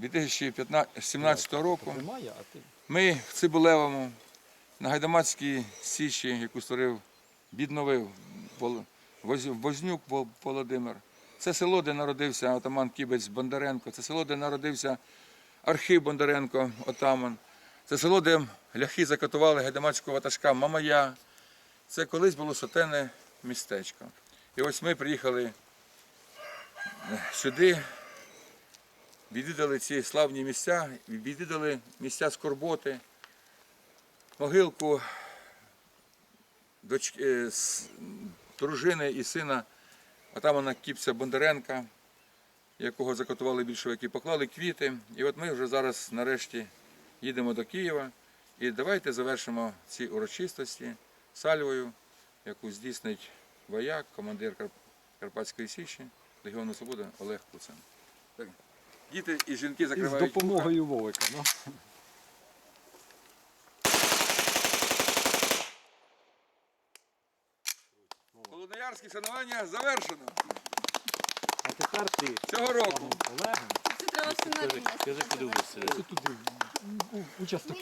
2017 року ми в Цибулевому на Гайдамацькій січі, яку створив, відновив Вознюк Володимир. Це село, де народився отаман Кібець Бондаренко, це село, де народився Архив Бондаренко, отаман. Це село, де ляхи закатували гайдамацького ватажка Мамая. Це колись було сотенне містечко. І ось ми приїхали е, сюди, відвідали ці славні місця, відвідали місця скорботи, могилку дочки, е, дружини і сина отамана Кіпця Бондаренка, якого закотували більшовики, поклали квіти. І от ми вже зараз нарешті їдемо до Києва. І давайте завершимо ці урочистості сальвою, яку здійснить вояк, командир Карпатської Січі, Легіону Свободи Олег Куцин. Діти і жінки і з допомогою Вовика. Ну. Холодноярські шанування завершено А тепер ти. цього року. Олегом. Це треба все на Скажи, куди ви Це туди, участок.